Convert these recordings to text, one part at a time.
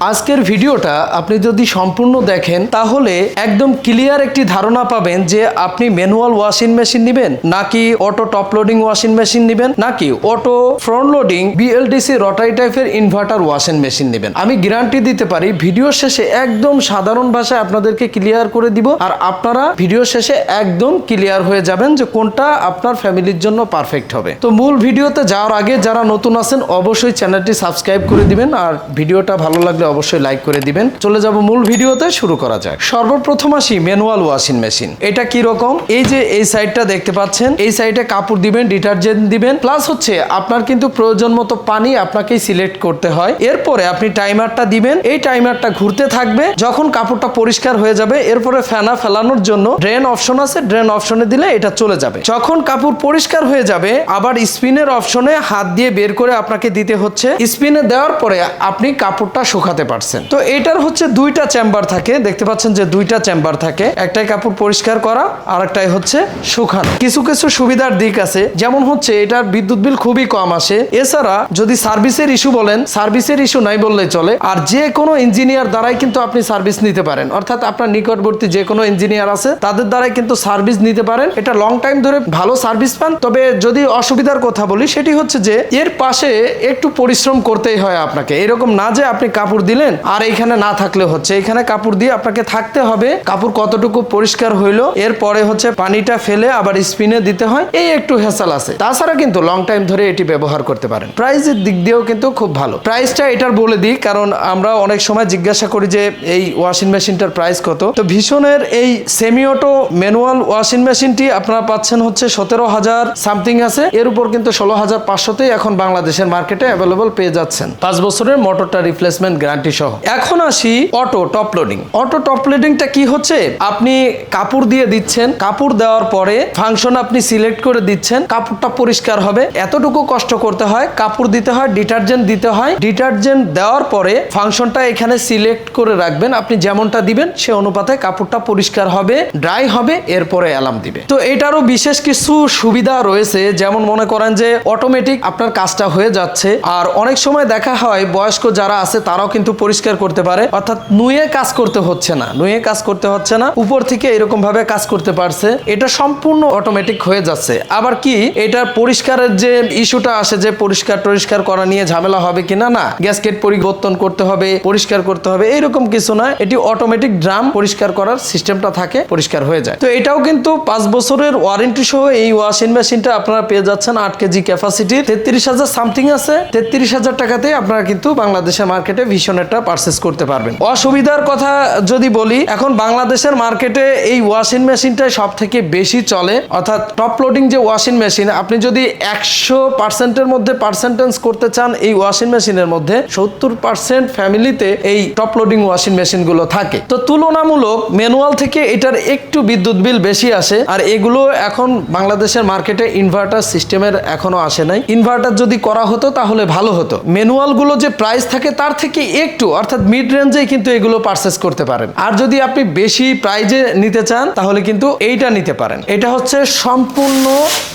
আজকের ভিডিওটা আপনি যদি সম্পূর্ণ দেখেন, তাহলে একদম ক্লিয়ার একটি ধারণা পাবেন যে আপনি ম্যানুয়াল ওয়াশিং মেশিন নেবেন, নাকি auto top loading washing machine নেবেন, নাকি অটো ফ্রন্ট লোডিং বিএলডিসি রটাই টাইপের ইনভার্টার ওয়াশিং মেশিন নেবেন। আমি গ্যারান্টি দিতে পারি ভিডিও শেষে একদম সাধারণ ভাষায় আপনাদেরকে ক্লিয়ার করে দিব, আর আপনারা ভিডিও শেষে একদম ক্লিয়ার হয়ে যাবেন যে কোনটা আপনার ফ্যামিলির জন্য পারফেক্ট হবে। তো মূল ভিডিওতে যাওয়ার আগে যারা নতুন আছেন, অবশ্যই চ্যানেলটি সাবস্ক্রাইব করে দিবেন, আর ভিডিওটা ভালো লাগলে অবশ্যই লাইক করে দিবেন। চলে যাব মূল ভিডিওতে, শুরু করা যাক। সর্বপ্রথম আসি ম্যানুয়াল ওয়াশিং মেশিন এটা কি রকম? এই যে এই সাইডটা দেখতে পাচ্ছেন, এই সাইডে কাপড় দিবেন ডিটারজেন্ট দিবেন। প্লাস হচ্ছে আপনার কিন্তু প্রয়োজন মতো পানি আপনাকেই সিলেক্ট করতে হয়। এরপরে আপনি টাইমারটা দিবেন। এই টাইমারটা ঘুরতে থাকবে। যখন কাপড়টা পরিষ্কার হয়ে যাবে, এরপরে ফেনা ফেলানোর জন্য ড্রেন অপশন আছে। ড্রেন অপশনে দিলে এটা চলে যাবে। যখন কাপড় পরিষ্কার হয়ে যাবে, আবার স্পিনের অপশনে হাত দিয়ে বের করে আপনাকে দিতে হচ্ছে। স্পিনে দেওয়ার পরে আপনি কাপড়টা শুকাতে পারছেন। তো এটার হচ্ছে দুইটা চেম্বার থাকে। দেখতে পাচ্ছেন যে দুইটা চেম্বার থাকে। একটাই কাপড় পরিষ্কার করা আর একটাই হচ্ছে শুকানো। কিছু কিছু সুবিধার দিক আছে। যেমন হচ্ছে এটার বিদ্যুৎ বিল খুবই কম আসে। এছাড়া যদি সার্ভিসের ইস্যু বলেন, সার্ভিসের ইস্যু নাই বললেই চলে। আর যে কোনো ইঞ্জিনিয়ার দ্বারাই কিন্তু আপনি সার্ভিস নিতে পারেন। অর্থাৎ আপনার নিকটবর্তী যে কোনো ইঞ্জিনিয়ার আছে, তাদের দ্বারাই কিন্তু সার্ভিস নিতে পারেন। এটা লং টাইম ধরে ভালো সার্ভিস পান। তবে যদি অসুবিধার কথা বলি, সেটি হচ্ছে যে এর পাশে একটু পরিশ্রম করতেই হয় আপনাকে। এরকম না যে আপনি কাপড় দিলেন, আর এখানে না থাকলে হচ্ছে। এখানে কাপড় দিয়ে আপনাকে থাকতে হবে। কাপড় কতটুকু পরিষ্কার হইল, এরপরে হচ্ছে পানিটা ফেলে আবার স্পিনে দিতে হয়। এই একটু হেসাল আছে। তাছাড়া কিন্তু লং টাইম ধরে এটি ব্যবহার করতে পারেন। প্রাইসের দিক দিয়েও কিন্তু খুব ভালো। প্রাইসটা এটার বলে দিই, কারণ আমরা অনেক সময় জিজ্ঞাসা করি যে, এই ওয়াশিং মেশিনটার প্রাইস কত? তো ভীষণের এই সেমি অটো ম্যানুয়াল ওয়াশিং মেশিনটি আপনারা পাচ্ছেন হচ্ছে সতেরো হাজার সামথিং আছে। এর উপর কিন্তু ষোলো হাজার পাঁচশোতেই এখন বাংলাদেশের মার্কেটে অ্যাভেলেবল পেয়ে যাচ্ছেন। পাঁচ বছরের মোটরটা রিপ্লেসমেন্ট গ্যারান্টি সহ। এখন আসি auto top loading auto top লোডিংটা কি হচ্ছে? আপনি কাপড় দিয়ে দিচ্ছেন, কাপড় দেওয়ার পরে ফাংশন আপনি সিলেক্ট করে দিচ্ছেন, কাপড়টা পরিষ্কার হবে। এতটুকু কষ্ট করতে হয়, কাপড় দিতে হয় ডিটারজেন্ট দিতে হয়। ডিটারজেন্ট দেওয়ার পরে ফাংশনটা এখানে সিলেক্ট করে রাখবেন। আপনি যেমনটা দিবেন, সে অনুপাতে কাপড়টা পরিষ্কার হবে ড্রাই হবে, এরপরে অ্যালার্ম দিবে। তো এটারও বিশেষ কিছু সুবিধা রয়েছে। যেমন মনে করেন যে অটোমেটিক আপনার কাজটা হয়ে যাচ্ছে। আর অনেক সময় দেখা হয়, বয়স্ক যারা আছে, তারাও কিন্তু পরিষ্কার করতে পারে, অর্থাৎ নুয়ে কাজ করতে হচ্ছে না। নুয়ে কাজ করতে হচ্ছে না, উপর থেকে এরকম ভাবে কাজ করতে পারছে। এটা সম্পূর্ণ অটোমেটিক হয়ে যাচ্ছে। আবার কি এটার পরিষ্কারের যে ইস্যুটা আসে যে পরিষ্কার টরিষ্কার করা নিয়ে ঝামেলা হবে কিনা না গ্যাসকেট পরিবর্তন করতে হবে, পরিষ্কার করতে হবে এইরকম কিছু না এটি অটোমেটিক ড্রাম পরিষ্কার করার সিস্টেমটা থাকে, পরিষ্কার হয়ে যায়। তো এটাও কিন্তু পাঁচ বছরের ওয়ারেন্টি সহ এই ওয়াশিং মেশিনটা আপনারা পেয়ে যাচ্ছেন আট কেজি ক্যাপাসিটির তেত্রিশ হাজার সামথিং আছে, তেত্রিশ হাজার টাকাতে আপনারা কিন্তু বাংলাদেশের মার্কেটে ভীষণেরটা পারচেস করতে পারবেন। অসুবিধার কথা যদি বলি, এখন বাংলাদেশের মার্কেটে এই ওয়াশিং মেশিনটাই সব থেকে বেশি চলে। অর্থাৎ টপ লোডিং যে ওয়াশিং মেশিন আপনি যদি একশো পার্সেন্টের মধ্যে পার্সেন্টেন্স করতে চান এই ওয়াশিং মেশিনের মধ্যে, সত্তর পার্সেন্ট ফ্যামিলিতে এই টপ লোডিং ওয়াশিং মেশিনগুলো থাকে। তো তুলনামূলক ম্যানুয়াল থেকে এটার একটু বিদ্যুৎ বিল বেশি আসে, আর এগুলো এখন বাংলাদেশের মার্কেটে ইনভার্টার সিস্টেমের এখনও আসে নাই। ইনভার্টার যদি করা হতো তাহলে ভালো হতো। ম্যানুয়ালগুলো যে প্রাইস থাকে তার থেকে একটু, অর্থাৎ মিড রেঞ্জেই কিন্তু এগুলো পারচেস করতে পারেন। আর যদি আপনি বেশি প্রাইজে নিতে চান, তাহলে কিন্তু এইটা নিতে পারেন। এটা হচ্ছে সম্পূর্ণ,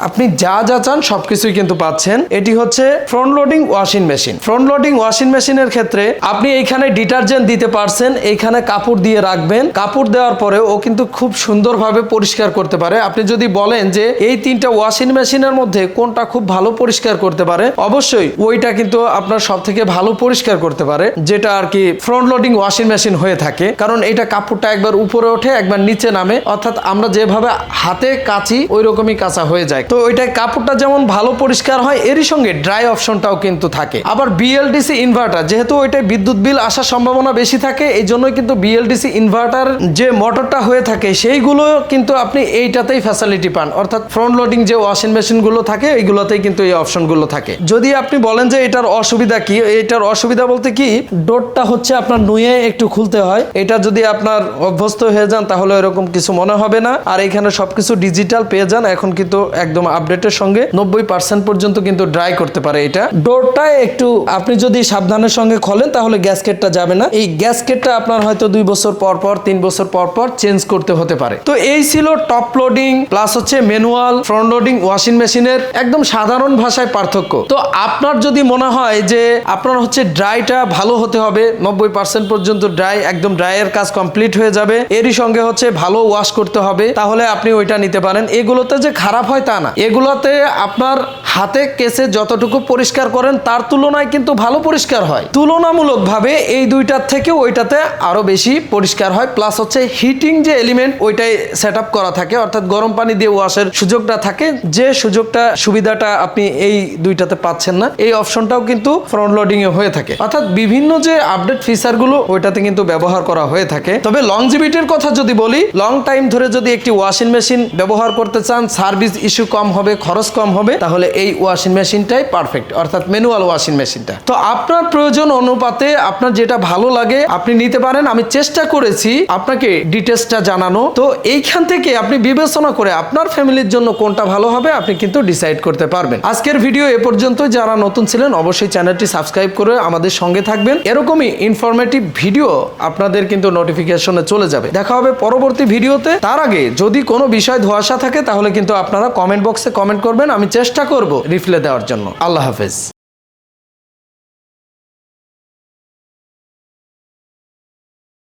আপনি যা যা চান সবকিছুই কিন্তু পাচ্ছেন। এটি হচ্ছে front loading washing machine front loading washing মেশিনের ক্ষেত্রে আপনি এইখানে ডিটারজেন্ট দিতে পারছেন, এইখানে কাপড় দিয়ে রাখবেন। কাপড় দেওয়ার পরে ও কিন্তু খুব সুন্দরভাবে পরিষ্কার করতে পারে। আপনি যদি বলেন যে এই তিনটা ওয়াশিং মেশিনের মধ্যে কোনটা খুব ভালো পরিষ্কার করতে পারে, অবশ্যই ওইটা কিন্তু আপনার সব থেকে ভালো পরিষ্কার করতে পারে যেটা আর কি ফ্রন্ট লোডিং ওয়াশিং মেশিন হয়ে থাকে, কারণ এটা কাপড়টা একবার উপরে ওঠে, একবার নিচে নামে, অর্থাৎ আমরা যেভাবে হাতে কাচি ওই রকমই কাঁচা হয়ে যায়। তো ওইটা কাপড়টা যেমন ভালো পরিষ্কার হয়, এরই সঙ্গে ড্রাই অপশনটাও কিন্তু থাকে। আবার বিএলডিসি ইনভার্টার যেহেতু ওইটা বিদ্যুৎ বিল আসার সম্ভাবনা বেশি থাকে এই জন্যই কিন্তু বিএলডিসি ইনভার্টার যে মোটরটা হয়ে থাকে, সেইগুলো কিন্তু আপনি এইটাতেই ফ্যাসিলিটি পান। অর্থাৎ ফ্রন্ট লোডিং যে ওয়াশিং মেশিনগুলো থাকে, এইগুলোতেই কিন্তু এই অপশনগুলো থাকে। যদি আপনি বলেন যে এটার অসুবিধা কি, এটার অসুবিধা বলতে কি ডোরটা হচ্ছে আপনার নুয়ে একটু খুলতে হয়। এটা যদি আপনার অভ্যস্ত হয়ে যান, তাহলে এরকম কিছু মনে হবে না। আর এখানে সবকিছু ডিজিটাল পেয়ে যান, এখন কিন্তু একদম আপডেটের সঙ্গে। নব্বই পার্সেন্ট পর্যন্ত কিন্তু ড্রাই করতে পারে এটা। ডোরটা একটু, আপনি যদি সাবধানের সঙ্গে খোলেন, তাহলে গ্যাসকেটটা যাবে না। এই গ্যাসকেটটা আপনার হয়তো দুই বছর পর পর, তিন বছর পর পর চেঞ্জ করতে হতে পারে। তো এই ছিল টপ লোডিং প্লাস হচ্ছে ম্যানুয়াল ফ্রন্ট লোডিং ওয়াশিং মেশিনের একদম সাধারণ ভাষায় পার্থক্য। তো আপনার যদি মনে হয় যে আপনার হচ্ছে ড্রাইটা ভালো হচ্ছে হতে হবে। নব্বই পার্সেন্ট পর্যন্ত ড্রাই একদম ড্রাইয়ের কাজ কমপ্লিট হয়ে যাবে। এরই সঙ্গে হচ্ছে ভালো ওয়াশ করতে হবে। তাহলে আপনি ওইটা নিতে পারেন। এগুলোতে যে খারাপ হয় তা না। এগুলোতে আপনার হাতে কেসে যতটুকু পরিষ্কার করেন, তার তুলনায় কিন্তু ভালো পরিষ্কার হয়। তুলনামূলকভাবে এই দুইটার থেকে ওইটাতে আরও বেশি পরিষ্কার হয় প্লাস হচ্ছে হিটিং যে এলিমেন্ট ওইটাই সেট করা থাকে। অর্থাৎ গরম পানি দিয়ে ওয়াশের সুযোগটা থাকে। যে সুযোগটা, সুবিধাটা আপনি এই দুইটাতে পাচ্ছেন না, এই অপশনটাও কিন্তু ফ্রন্ট লোডিং এ হয়ে থাকে। অর্থাৎ বিভিন্ন যে আপডেট ফিচারগুলো ওইটাতে কিন্তু ব্যবহার করা হয়ে থাকে। তবে লংজিভিটির কথা যদি বলি লং টাইম ধরে যদি একটি ওয়াশিং মেশিন ব্যবহার করতে চান সার্ভিস ইস্যু কম হবে, খরচ কম হবে, তাহলে এই ওয়াশিং মেশিনটাই পারফেক্ট অর্থাৎ ম্যানুয়াল ওয়াশিং মেশিনটা তো আপনার প্রয়োজন অনুপাতে আপনার যেটা ভালো লাগে, আপনি নিতে পারেন। আমি চেষ্টা করেছি আপনাকে ডিটেলসটা জানানো। তো এইখান থেকে আপনি বিবেচনা করে আপনার ফ্যামিলির জন্য কোনটা ভালো হবে, আপনি কিন্তু ডিসাইড করতে পারবেন। আজকের ভিডিও এ পর্যন্ত যারা নতুন ছিলেন, অবশ্যই চ্যানেলটি সাবস্ক্রাইব করে আমাদের সঙ্গে থাকবেন। এরকমই ইনফরমেটিভ ভিডিও আপনাদের কিন্তু নোটিফিকেশনে চলে যাবে। দেখা হবে পরবর্তী ভিডিওতে তার আগে যদি কোনো বিষয় ধোয়াশা থাকে, তাহলে কিন্তু আপনারা কমেন্ট বক্সে কমেন্ট করবেন। আমি চেষ্টা করব রিপ্লাই দেওয়ার জন্য। আল্লাহ হাফেজ।